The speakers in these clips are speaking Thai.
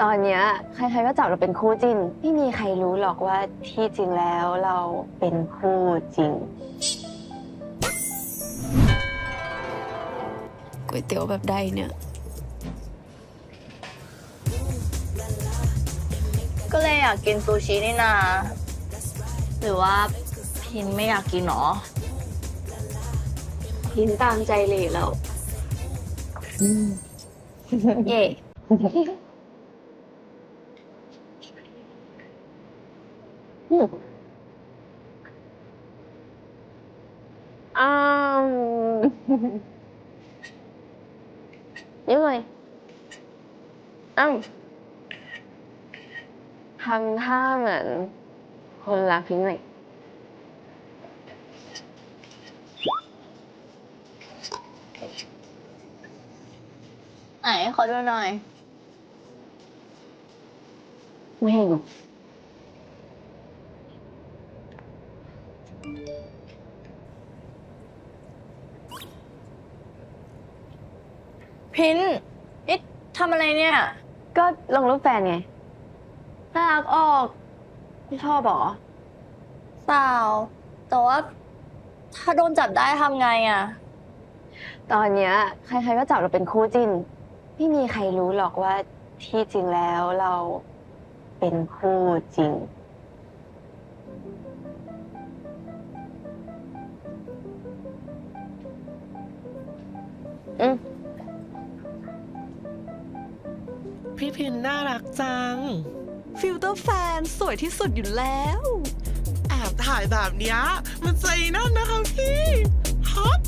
ตอนเนี้ยใครๆก็จับเราเป็นคู่จิ้น ไม่มีใครรู้หรอกว่าที่จริงแล้วเราเป็นคู่จริง ก๋วยเตี๋ยวแบบใดเนี่ย ก็เลยอยากกินซูชินี่นา หรือว่าพินไม่อยากกินหรอ พินตามใจเลยแล้ว เย่ อืมยังไงอ้าวทำท่าเหมือนคนรักพิงหน่อยไหนขอดูหน่อย ไม่ให้ดู พินนี่ทำอะไรเนี่ย ก็ลงรูปแฟนไง น่ารักออกไม่ชอบเหรอเปล่าแต่ว่าถ้าโดนจับได้ทำไงอะ ตอนเนี้ย ใครๆก็จับเราเป็นคู่จิ้น ไม่มีใครรู้หรอกว่าที่จริงแล้วเราเป็นคู่จริง อืมพี่พินน่ารักจัง ฟิลเตอร์แฟนสวยที่สุดอยู่แล้ว แอบถ่ายแบบเนี้ยมันใจนั่นนะคะพี่ฮอต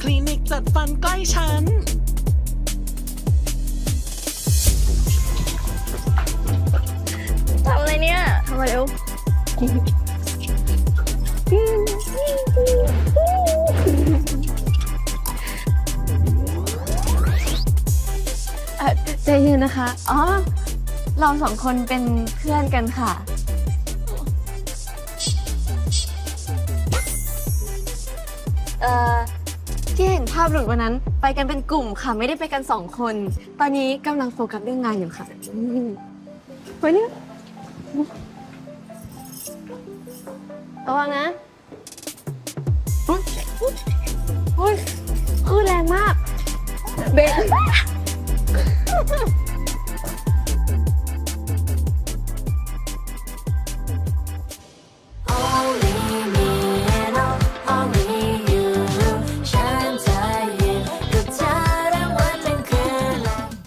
คลินิกจัดฟันใกล้ฉัน ทำอะไรเนี่ย ทำมาเร็ว นนะคะ อ๋อ เราสองคนเป็นเพื่อนกันค่ะ เอ่อ ที่เห็นภาพหลุดวันนั้น ไปกันเป็นกลุ่มค่ะ ไม่ได้ไปกันสองคน ตอนนี้กำลังโฟกัสเรื่องงานอยู่ค่ะอืมไว้เนี่ยระวังนะอุ๊ยอุ๊ยคลื่นแรงมาก เบรก